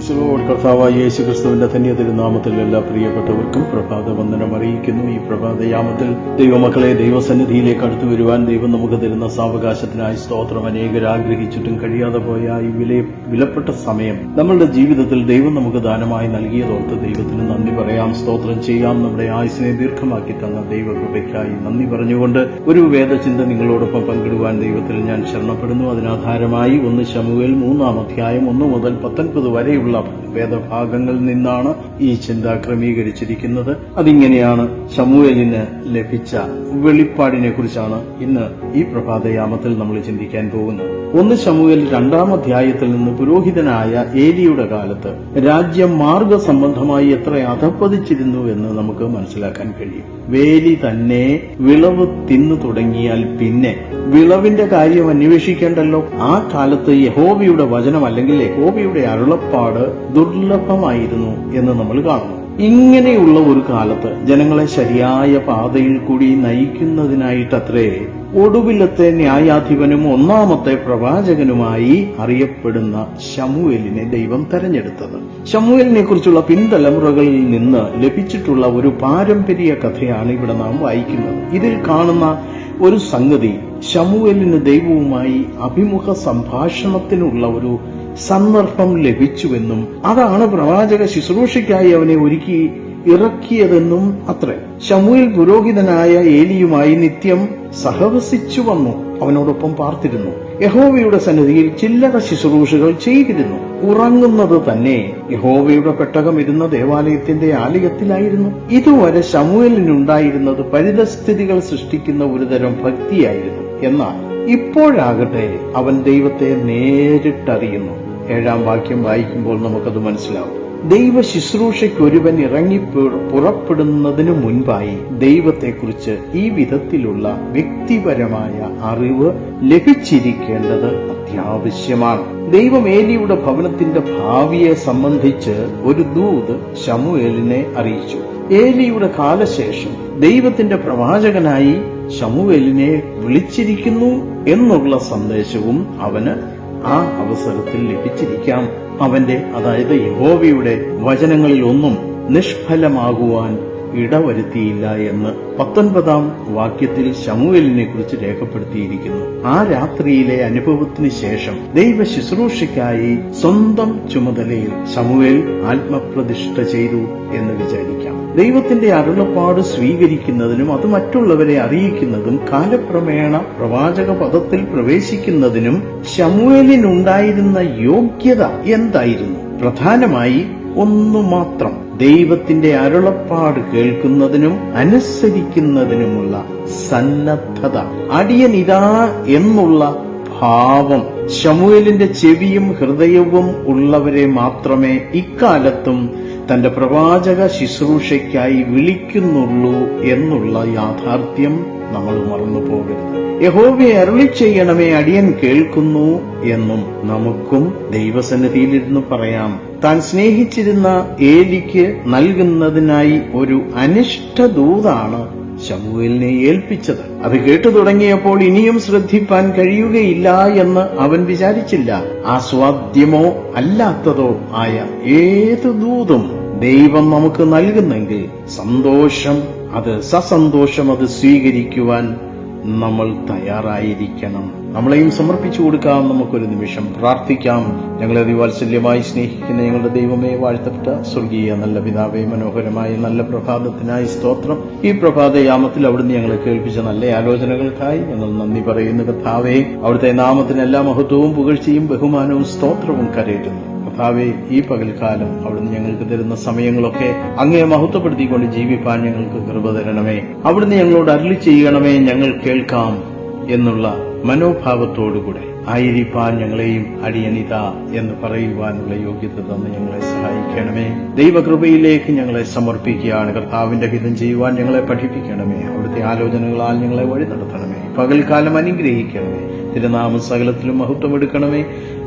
ഈശ്വരോട് കർത്താവായ യേശു ക്രിസ്തുവിന്റെ ധന്യ തിരുനാമത്തിൽ എല്ലാ പ്രിയപ്പെട്ടവർക്കും പ്രഭാത വന്ദനം അറിയിക്കുന്നു. ഈ പ്രഭാതയാമത്തിൽ ദൈവമക്കളെ ദൈവസന്നിധിയിലേക്ക് അടുത്തു വരുവാൻ ദൈവം നമുക്ക് തരുന്ന സാവകാശത്തിനായി സ്തോത്രം. അനേകർ ആഗ്രഹിച്ചിട്ടും കഴിയാതെ പോയ ഈ വില വിലപ്പെട്ട സമയം നമ്മളുടെ ജീവിതത്തിൽ ദൈവം നമുക്ക് ദാനമായി നൽകിയതോർത്ത് ദൈവത്തിന് നന്ദി പറയാം. സ്തോത്രം ചെയ്യാം. നമ്മുടെ ആയുസിനെ ദീർഘമാക്കി തന്ന ദൈവകൃപയ്ക്കായി നന്ദി പറഞ്ഞുകൊണ്ട് ഒരു വേദചിന്ത നിങ്ങളോടൊപ്പം പങ്കിടുവാൻ ദൈവത്തിൽ ഞാൻ ശരണപ്പെടുന്നു. അതിനാധാരമായി ഒന്ന് ശമുവേൽ മൂന്നാം അധ്യായം ഒന്ന് മുതൽ പത്തൊൻപത് വരെയുള്ള വേദഭാഗങ്ങളിൽ നിന്നാണ് ഈ ചിന്ത ക്രമീകരിച്ചിരിക്കുന്നത്. അതിങ്ങനെയാണ് ചമുവലിന് ലഭിച്ച വെളിപ്പാടിനെ കുറിച്ചാണ് ഇന്ന് ഈ പ്രഭാതയാമത്തിൽ നമ്മൾ ചിന്തിക്കാൻ പോകുന്നത്. ഒന്ന് ശമുവേൽ രണ്ടാം അധ്യായത്തിൽ നിന്ന് പുരോഹിതനായ ഏലിയുടെ കാലത്ത് രാജ്യം മാർഗ സംബന്ധമായി എത്ര അധപ്പതിച്ചിരുന്നു എന്ന് നമുക്ക് മനസ്സിലാക്കാൻ കഴിയും. വേലി തന്നെ വിളവ് തിന്നു തുടങ്ങിയാൽ പിന്നെ വിളവിന്റെ കാര്യം അന്വേഷിക്കേണ്ടല്ലോ. ആ കാലത്ത് യഹോബിയുടെ വചനം അല്ലെങ്കിൽ യഹോബിയുടെ അരുളപ്പാട് ദുർലഭമായിരുന്നു എന്ന് നമ്മൾ കാണുന്നു. ഇങ്ങനെയുള്ള ഒരു കാലത്ത് ജനങ്ങളെ ശരിയായ പാതയിൽ കൂടി നയിക്കുന്നതിനായിട്ടത്രേ ഒടുവിലത്തെ ന്യായാധിപനും ഒന്നാമത്തെ പ്രവാചകനുമായി അറിയപ്പെടുന്ന ശമുവേലിനെ ദൈവം തെരഞ്ഞെടുത്തത്. ശമുവേലിനെ കുറിച്ചുള്ള പിൻതലമുറകളിൽ നിന്ന് ലഭിച്ചിട്ടുള്ള ഒരു പാരമ്പര്യ കഥയാണ് ഇവിടെ നാം വായിക്കുന്നത്. ഇതിൽ കാണുന്ന ഒരു സംഗതി ശമുവേലിന് ദൈവവുമായി അഭിമുഖ സംഭാഷണത്തിനുള്ള ഒരു സന്ദർഭം ലഭിച്ചുവെന്നും അതാണ് പ്രവാചക ശുശ്രൂഷയ്ക്കായി അവനെ ഒരുക്കി ഇറക്കിയതെന്നും അത്രേ. ശമുയിൽ പുരോഹിതനായ ഏലിയുമായി നിത്യം സഹവസിച്ചു വന്നു. അവനോടൊപ്പം പാർത്തിരുന്നു. യഹോവയുടെ സന്നിധിയിൽ ചില്ലറ ശുശ്രൂഷകൾ ചെയ്തിരുന്നു. ഉറങ്ങുന്നത് തന്നെ യഹോവയുടെ പെട്ടകം ഇരുന്ന ദേവാലയത്തിന്റെ ആലയത്തിലായിരുന്നു. ഇതുവരെ ശമുയലിനുണ്ടായിരുന്നത് പരിതസ്ഥിതികൾ സൃഷ്ടിക്കുന്ന ഒരുതരം ഭക്തിയായിരുന്നു. എന്നാൽ ഇപ്പോഴാകട്ടെ അവൻ ദൈവത്തെ നേരിട്ടറിയുന്നു. ഏഴാം വാക്യം വായിക്കുമ്പോൾ നമുക്കത് മനസ്സിലാവും. ദൈവ ശുശ്രൂഷയ്ക്ക് ഒരുവൻ ഇറങ്ങി പുറപ്പെടുന്നതിനു മുൻപായി ദൈവത്തെക്കുറിച്ച് ഈ വിധത്തിലുള്ള വ്യക്തിപരമായ അറിവ് ലഭിച്ചിരിക്കേണ്ടത് അത്യാവശ്യമാണ്. ദൈവം ഏലിയുടെ ഭവനത്തിന്റെ ഭാവിയെ സംബന്ധിച്ച് ഒരു ദൂത് ശമുവേലിനെ അറിയിച്ചു. ഏലിയുടെ കാലശേഷം ദൈവത്തിന്റെ പ്രവാചകനായി ശമുവേലിനെ വിളിച്ചിരിക്കുന്നു എന്നുള്ള സന്ദേശവും അവന് ആ അവസരത്തിൽ ലഭിച്ചിരിക്കാം. അവന്റെ അതായത് യഹോവയുടെ വചനങ്ങളിൽ ഒന്നും നിഷ്ഫലമാകുവാൻ ഇടവരുത്തിയില്ല എന്ന് പത്തൊൻപതാം വാക്യത്തിൽ ശമുവേലിനെ കുറിച്ച് രേഖപ്പെടുത്തിയിരിക്കുന്നു. ആ രാത്രിയിലെ അനുഭവത്തിന് ശേഷം ദൈവ ശുശ്രൂഷയ്ക്കായി സ്വന്തം ചുമതലയിൽ ശമുവേൽ ആത്മപ്രതിഷ്ഠ ചെയ്തു എന്ന് വിചാരിക്കാം. ദൈവത്തിന്റെ അരുളപ്പാട് സ്വീകരിക്കുന്നതിനും അത് മറ്റുള്ളവരെ അറിയിക്കുന്നതും കാലക്രമേണ പ്രവാചക പദത്തിൽ പ്രവേശിക്കുന്നതിനും ശമുവേലിനുണ്ടായിരുന്ന യോഗ്യത എന്തായിരുന്നു? പ്രധാനമായി ഒന്നു മാത്രം. ദൈവത്തിന്റെ അരുളപ്പാട് കേൾക്കുന്നതിനും അനുസരിക്കുന്നതിനുമുള്ള സന്നദ്ധത അടിയനിതാ എന്നുള്ള ഭാവം. ശമുവേലിന്റെ ചെവിയും ഹൃദയവും ഉള്ളവരെ മാത്രമേ ഇക്കാലത്തും തന്റെ പ്രവാചക ശുശ്രൂഷയ്ക്കായി വിളിക്കുന്നുള്ളൂ എന്നുള്ള യാഥാർത്ഥ്യം നമ്മൾ മറന്നു പോകരുത്. യഹോവയെ അരുളി ചെയ്യണമേ അടിയൻ കേൾക്കുന്നു എന്നും നമുക്കും ദൈവസന്നിധിയിലിരുന്ന് പറയാം. താൻ സ്നേഹിച്ചിരുന്ന ഏലിക്ക് നൽകുന്നതിനായി ഒരു അനിഷ്ടദൂതാണ് ശമുവേലിനെ ഏൽപ്പിച്ചത്. അത് കേട്ടു തുടങ്ങിയപ്പോൾ ഇനിയും ശ്രദ്ധിപ്പാൻ കഴിയുകയില്ല എന്ന് അവൻ വിചാരിച്ചില്ല. ആസ്വാദ്യമോ അല്ലാത്തതോ ആയ ഏത് ദൂതും ദൈവം നമുക്ക് നൽകുന്നെങ്കിൽ സന്തോഷം അത് സസന്തോഷം അത് സ്വീകരിക്കുവാൻ നമ്മൾ തയ്യാറായിരിക്കണം. നമ്മളെയും സമർപ്പിച്ചു കൊടുക്കാം. നമുക്കൊരു നിമിഷം പ്രാർത്ഥിക്കാം. ഞങ്ങളെ അതിവാത്സല്യമായി സ്നേഹിക്കുന്ന ഞങ്ങളുടെ ദൈവമേ വാഴ്ത്തപ്പെട്ട സ്വർഗീയ നല്ല പിതാവേ മനോഹരമായ നല്ല പ്രഭാതത്തിനായി സ്തോത്രം. ഈ പ്രഭാതയാമത്തിൽ അവിടുന്ന് ഞങ്ങളെ കേൾപ്പിച്ച നല്ല ആലോചനകൾക്കായി ഞങ്ങൾ നന്ദി പറയുന്ന കഥാവേ അവിടുത്തെ നാമത്തിന് എല്ലാ മഹത്വവും പുകഴ്ചയും ബഹുമാനവും സ്തോത്രവും കരയറ്റുന്നു കർത്താവെ ഈ പകൽക്കാലം അവിടുന്ന് ഞങ്ങൾക്ക് തരുന്ന സമയങ്ങളൊക്കെ അങ്ങേ മഹത്വപ്പെടുത്തിക്കൊണ്ട് ജീവിപ്പാൻ ഞങ്ങൾക്ക് കൃപ തരണമേ. അവിടുന്ന് ഞങ്ങളോട് അരളി ചെയ്യണമേ ഞങ്ങൾ കേൾക്കാം എന്നുള്ള മനോഭാവത്തോടുകൂടെ ആയിരിക്കാൻ ഞങ്ങളെയും അടിയനിത എന്ന് പറയുവാനുള്ള യോഗ്യത തന്ന് ഞങ്ങളെ സഹായിക്കണമേ. ദൈവകൃപയിലേക്ക് ഞങ്ങളെ സമർപ്പിക്കുകയാണ്. കർത്താവിന്റെ ഹിതം ചെയ്യുവാൻ ഞങ്ങളെ പഠിപ്പിക്കണമേ. അവിടുത്തെ ആലോചനകളാൽ ഞങ്ങളെ വഴി നടത്തണമേ പകൽക്കാലം അനുഗ്രഹിക്കണമേ. തിരുനാമ സകലത്തിലും മഹത്വം എടുക്കണമേ